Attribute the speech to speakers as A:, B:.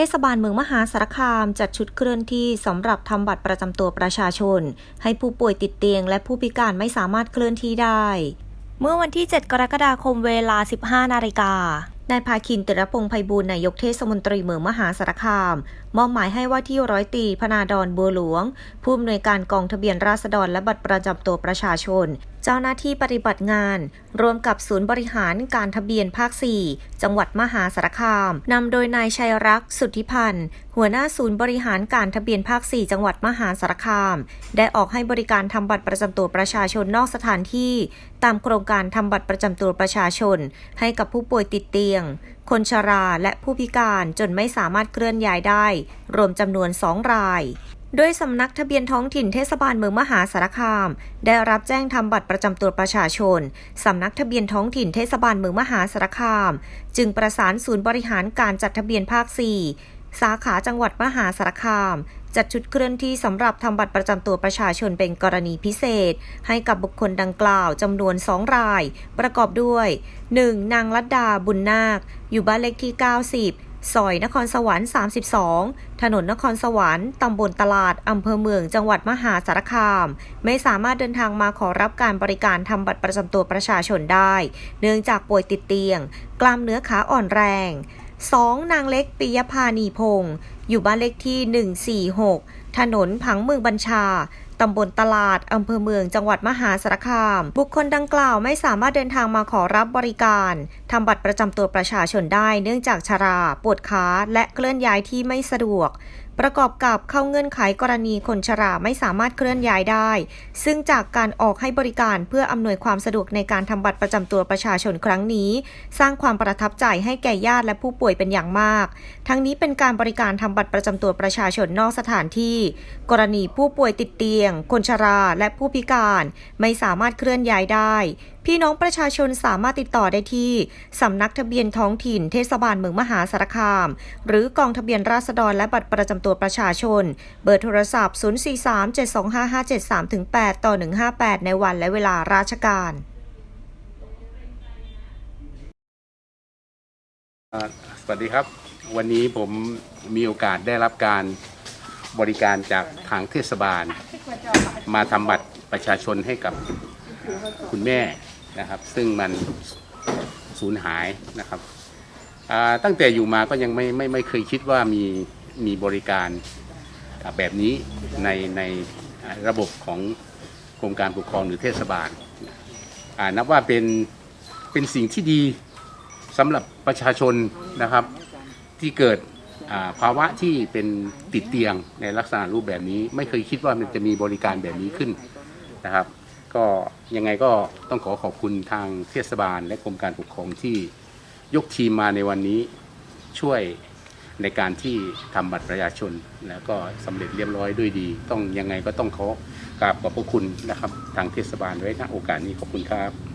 A: เทศบาลเมืองมหาสารคามจัดชุดเคลื่อนที่สำหรับทำบัตรประจำตัวประชาชน ให้ผู้ป่วยติดเตียง และผู้พิการไม่สามารถเคลื่อนที่ได้ เมื่อวันที่ 7 กรกฎาคมเวลา 15 นาฬิกานายภาคินติรพงษ์ไพบูลนายกเทศมนตรีเมืองมหาสารคาม มอบหมายให้ว่าที่ร้อยตรีพนาดอนบัวหลวง ผู้อำนวยการกองทะเบียนราษฎรและบัตรประจำตัวประชาชนเจ้าหน้าที่ปฏิบัติงาน รวมกับศูนย์บริหารการทะเบียนภาค 4 จังหวัดมหาสารคามนำโดยนายชัยรักษ์สุทธิพันธ์ หัวหน้าศูนย์บริหารการทะเบียนภาค 4 จังหวัดมหาสารคาม ได้ออกให้บริการทำบัตรประจำตัวประชาชนนอกสถานที่ ตามโครงการทำบัตรประจำตัวประชาชน ให้กับผู้ป่วยติดเตียง คนชราและผู้พิการจนไม่สามารถเคลื่อนย้ายได้ รวมจำนวน 2 ราย โดยสำนักทะเบียนท้องถิ่นเทศบาลเมืองมหาสารคาม ได้รับแจ้งทำบัตรประจำตัวประชาชน สำนักทะเบียนท้องถิ่นเทศบาลเมืองมหาสารคาม จึงประสานศูนย์บริหารการจัดทะเบียนภาค 4 สาขาจังหวัดมหาสารคาม จัดชุดเคลื่อนที่สำหรับทำบัตรประจำตัวประชาชนเป็นกรณีพิเศษ ให้กับบุคคลดังกล่าวจำนวน 2 ราย ประกอบด้วย 1. นางลัดดาบุญนาค อยู่บ้านเลขที่ 90 ซอยนครสวรรค์ 32 ถนนนครสวรรค์ตำบลตลาด อำเภอเมือง จังหวัดมหาสารคาม ไม่สามารถเดินทางมาขอรับการบริการทำบัตรประจำตัวประชาชนได้ เนื่องจากป่วยติดเตียง กล้ามเนื้อขาอ่อนแรง 2. นางเล็กปิยพานีพงศ์อยู่บ้านเลขที่ 146 ถนนผังเมืองบัญชา ตำบลตลาด อำเภอเมือง จังหวัดมหาสารคาม บุคคลดังกล่าวไม่สามารถเดินทางมาขอรับบริการทำบัตรประจำตัวประชาชนได้ เนื่องจากชรา ปวดขา และเคลื่อนย้ายที่ไม่สะดวก ประกอบกับเข้าเงื่อนไขกรณีคนชราไม่สามารถเคลื่อนย้ายได้ ซึ่งจากการออกให้บริการเพื่ออำนวยความสะดวกในการทำบัตรประจำตัวประชาชนครั้งนี้ สร้างความประทับใจให้แก่ญาติและผู้ป่วยเป็นอย่างมาก ทั้งนี้เป็นการบริการทำบัตรประจำตัวประชาชนนอกสถานที่ กรณีผู้ป่วยติดเตียง คนชราและผู้พิการ ไม่สามารถเคลื่อนย้ายได้ พี่น้องประชาชนสามารถติดต่อได้ที่ สำนักทะเบียนท้องถิ่นเทศบาลเมืองมหาสารคาม หรือกองทะเบียนราษฎรและบัตรประจำตัวประชาชน เบอร์โทรศัพท์ 043-725-573-8 ต่อ 158 ในวันและเวลาราชการ
B: สวัสดีครับ วันนี้ผมมีโอกาสได้รับการบริการจากทางเทศบาล มาทำบัตรประชาชนให้กับคุณแม่ นะครับ ซึ่งมันสูญหายนะครับตั้งแต่อยู่มาก็ยังไม่ไม่ไม่เคยคิดว่ามีมีบริการแบบนี้ในในระบบของกรมการปกครองหรือเทศบาลนับว่าเป็นเป็นสิ่งที่ดีสำหรับประชาชนนะครับ ที่เกิดภาวะที่เป็นติดเตียงในลักษณะรูปแบบนี้ ไม่เคยคิดว่ามันจะมีบริการแบบนี้ขึ้นนะครับ ก็ยังไงก็ต้องขอขอบคุณทางเทศบาลและกรมการปกครองที่ยกทีมมาในวันนี้ช่วยในการที่ทำบัตรประชาชน แล้วก็สำเร็จเรียบร้อยด้วยดี ต้องยังไงก็ต้องขอกราบขอบพระคุณนะครับ ทางเทศบาลไว้ณโอกาสนี้ขอบคุณครับ